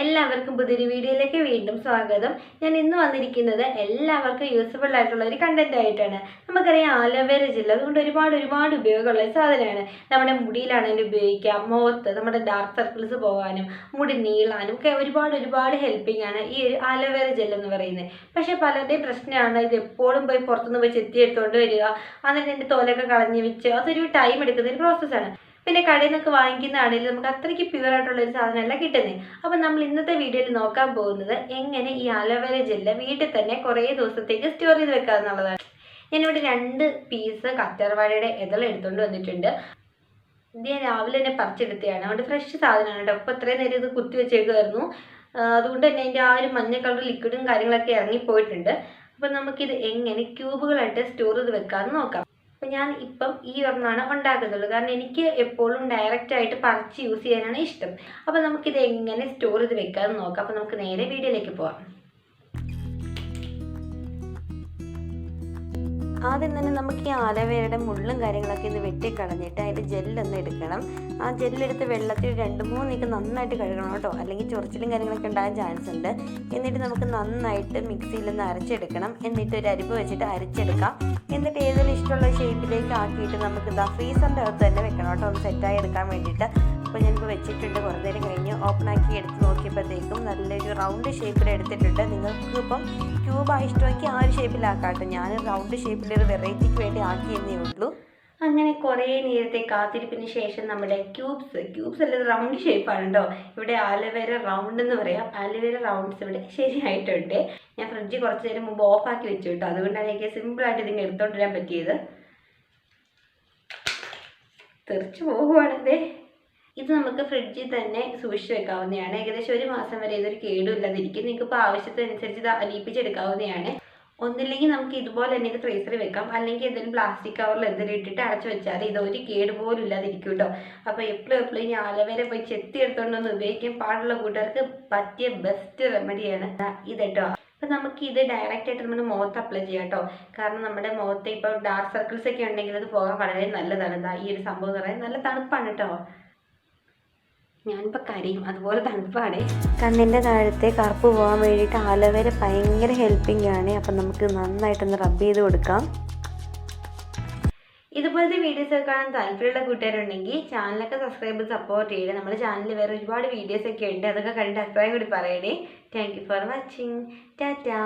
എല്ലാവർക്കും പുതിയൊരു വീഡിയോയിലേക്ക് വീണ്ടും സ്വാഗതം. ഞാൻ ഇന്ന് വന്നിരിക്കുന്നത് എല്ലാവർക്കും യൂസ്ഫുൾ ആയിട്ടുള്ള ഒരു കണ്ടന്റ് ആയിട്ടാണ്. നമുക്കറിയാം ആലോവേര ജെൽ അതുകൊണ്ട് ഒരുപാട് ഒരുപാട് ഉപയോഗമുള്ള സാധനമാണ്. നമ്മുടെ മുടിയിലാണെങ്കിലും ഉപയോഗിക്കാം മുഖത്ത് നമ്മുടെ ഡാർക്ക് സർക്കിൾസ് പോകാനും മുടി നീളാനും ഒക്കെ ഒരുപാട് ഒരുപാട് ഹെൽപ്പിംഗ് ആണ് ഈ ഒരു ആലോവേര ജെൽ എന്ന് പറയുന്നത്. പക്ഷേ പലരുടെയും പ്രശ്നമാണ് ഇത് എപ്പോഴും പോയി പുറത്തുനിന്ന് പോയി ചെത്തി എടുത്തുകൊണ്ട് വരിക. എന്നിട്ട് എന്റെ തോലൊക്കെ കളഞ്ഞ് വെച്ച് അതൊരു ടൈം എടുക്കുന്ന ഒരു പ്രോസസ്സാണ് പിന്നെ കടയിൽ നിന്നൊക്കെ വാങ്ങിക്കുന്നതാണെങ്കിൽ നമുക്ക് അത്രയ്ക്ക് പ്യുവർ ആയിട്ടുള്ള ഒരു സാധനമല്ല കിട്ടുന്നത് അപ്പം നമ്മൾ ഇന്നത്തെ വീഡിയോയിൽ നോക്കാൻ പോകുന്നത് എങ്ങനെ ഈ അലോവേര ജെല്ല് വീട്ടിൽ തന്നെ കുറേ ദിവസത്തേക്ക് സ്റ്റോർ ചെയ്ത് വെക്കുക എന്നുള്ളതാണ്. ഞാനിവിടെ രണ്ട് പീസ് കറ്റർവാഴയുടെ ഇതൾ എടുത്തുകൊണ്ട് വന്നിട്ടുണ്ട്. ഇത് ഞാൻ രാവിലെ തന്നെ പറിച്ചെടുത്തതാണ് അതുകൊണ്ട് ഫ്രഷ് സാധനമാണ് കേട്ടോ. അപ്പോൾ ഇത്രയും നേരം ഇത് കുത്തി വെച്ചേക്കുമായിരുന്നു അതുകൊണ്ട് തന്നെ അതിന്റെ ആ ഒരു മഞ്ഞ കളർ ലിക്വിഡും കാര്യങ്ങളൊക്കെ ഇറങ്ങിപ്പോയിട്ടുണ്ട്. അപ്പം നമുക്കിത് എങ്ങനെ ക്യൂബുകളായിട്ട് സ്റ്റോർ ചെയ്ത് വെക്കാമെന്ന് നോക്കാം. അപ്പം ഞാൻ ഇപ്പം ഈ ഒരെണ്ണമാണ് ഉണ്ടാക്കുന്നുള്ളൂ കാരണം എനിക്ക് എപ്പോഴും ഡയറക്റ്റ് ആയിട്ട് പറിച്ച് യൂസ് ചെയ്യാനാണ് ഇഷ്ടം. അപ്പം നമുക്കിത് എങ്ങനെ സ്റ്റോർ ചെയ്ത് വെക്കാമെന്ന് നോക്കാം. അപ്പം നമുക്ക് നേരെ വീഡിയോയിലേക്ക് പോവാം. ആദ്യം തന്നെ നമുക്ക് ഈ ആലവേരയുടെ മുള്ളും കാര്യങ്ങളൊക്കെ ഇത് വെട്ടിക്കളഞ്ഞിട്ട് അതിന്റെ ജെല്ലൊന്ന് എടുക്കണം. ആ ജെല്ലെടുത്ത് വെള്ളത്തിൽ രണ്ട് മൂന്ന് നീക്ക് നന്നായിട്ട് കഴുകണം കേട്ടോ. അല്ലെങ്കിൽ ചൊറിച്ചിലും കാര്യങ്ങളൊക്കെ ഉണ്ടാകാൻ ചാൻസ് ഉണ്ട്. എന്നിട്ട് നമുക്ക് നന്നായിട്ട് മിക്സിയിൽ നിന്ന് അരച്ചെടുക്കണം. എന്നിട്ട് ഒരു അരിപ്പ് വെച്ചിട്ട് അരച്ചെടുക്കാം. എന്നിട്ട് ഏതെങ്കിലും ഇഷ്ടമുള്ള ഷേപ്പിലേക്ക് ആക്കിയിട്ട് നമുക്ക് ഇതാ ഫ്രീസറിന്റെ അകത്ത് തന്നെ വെക്കണം കേട്ടോ. ഒന്ന് സെറ്റായി എടുക്കാൻ വേണ്ടിയിട്ട്. അപ്പോൾ ഞാനിപ്പോൾ വെച്ചിട്ടുണ്ട്. കുറേ നേരം കഴിഞ്ഞ് ഓപ്പൺ ആക്കി എടുത്ത് നോക്കിയപ്പോഴത്തേക്കും നല്ലൊരു റൗണ്ട് ഷേപ്പിൽ എടുത്തിട്ടുണ്ട്. നിങ്ങൾക്ക് ഇപ്പം ക്യൂബായി ഇഷ്ടമെങ്കിൽ ആ ഒരു ഷേപ്പിലാക്കാട്ടെ കേട്ടോ ഞാൻ റൗണ്ട് ഷേപ്പിലൊരു വെറൈറ്റിക്ക് വേണ്ടി ആക്കിയെന്നേ ഉള്ളൂ. അങ്ങനെ കുറേ നേരത്തെ കാത്തിരിപ്പിന് ശേഷം നമ്മുടെ ക്യൂബ്സ് ക്യൂബ്സ് അല്ലത് റൗണ്ട് ഷേപ്പാണ് കേട്ടോ ഇവിടെ ആലുവേര റൗണ്ട് എന്ന് പറയാം. ആലുവേര റൗണ്ട്സ് ഇവിടെ ശരിയായിട്ടുണ്ട്. ഞാൻ ഫ്രിഡ്ജ് കുറച്ച് നേരം മുമ്പ് ഓഫാക്കി വെച്ചു കേട്ടോ അതുകൊണ്ടാണ് എനിക്ക് സിമ്പിളായിട്ട് ഇതിങ്ങനെ എടുത്തുകൊണ്ടിരാൻ പറ്റിയത്. തെറിച്ചു പോകുവാണതേ ഇത് നമുക്ക് ഫ്രിഡ്ജിൽ തന്നെ സൂക്ഷിച്ച് വെക്കാവുന്നതാണ്. ഏകദേശം ഒരു മാസം വരെ ഇതൊരു കേടും ഇല്ലാതിരിക്കും നിങ്ങൾക്ക് ഇപ്പോൾ ആവശ്യത്തിനനുസരിച്ച് ഇത് അലിയിപ്പിച്ചെടുക്കാവുന്നതാണ്. ഒന്നില്ലെങ്കിൽ നമുക്ക് ഇതുപോലെ തന്നെ ഇത് ഫ്രീസറിൽ വെക്കാം. അല്ലെങ്കിൽ എന്തെങ്കിലും പ്ലാസ്റ്റിക് കവറിൽ എന്തെങ്കിലും ഇട്ടിട്ട് അടച്ചു വെച്ചാൽ ഇത് ഒരു കേട് പോലും ഇല്ലാതിരിക്കും കേട്ടോ അപ്പോൾ എപ്പോഴും എപ്പോഴും ഈ ആലവേര പോയി ചെത്തി എടുത്തോണ്ടൊന്ന് ഉപയോഗിക്കാൻ പാടുള്ള കൂട്ടുകാർക്ക് പറ്റിയ ബെസ്റ്റ് റെമഡിയാണ് ഇത് കേട്ടോ അപ്പം നമുക്ക് ഇത് ഡയറക്റ്റ് ആയിട്ട് നമ്മുടെ മുഖത്ത് അപ്ലൈ ചെയ്യാം കേട്ടോ കാരണം നമ്മുടെ മുഖത്ത് ഇപ്പോൾ ഡാർക്ക് സർക്കിൾസ് ഒക്കെ ഉണ്ടെങ്കിൽ അത് പോകാൻ വളരെ നല്ലതാണ്. ഈ ഒരു സംഭവം എന്ന് പറയുന്നത് നല്ല തണുപ്പാണ് കേട്ടോ ഞാനിപ്പോൾ കരയും. അതുപോലെ തണുപ്പാണ് കണ്ണിന്റെ താഴത്തെ കറുപ്പ് പോകാൻ വേണ്ടിയിട്ട് ആലോവേര ഭയങ്കര ഹെൽപ്പിംഗ് ആണ്. അപ്പം നമുക്ക് നന്നായിട്ടൊന്ന് റബ്ബ് ചെയ്ത് കൊടുക്കാം. ഇതുപോലത്തെ വീഡിയോസ് ഒക്കെ കാണാൻ താല്പര്യമുള്ള കൂട്ടുകാരുണ്ടെങ്കിൽ ചാനലൊക്കെ സബ്സ്ക്രൈബ് സപ്പോർട്ട് ചെയ്യണം നമ്മുടെ ചാനലിൽ വേറെ ഒരുപാട് വീഡിയോസ് ഒക്കെ ഉണ്ട്. അതൊക്കെ കണ്ടിട്ട് അഭിപ്രായം കൂടി പറയണേ. Thank you for watching tata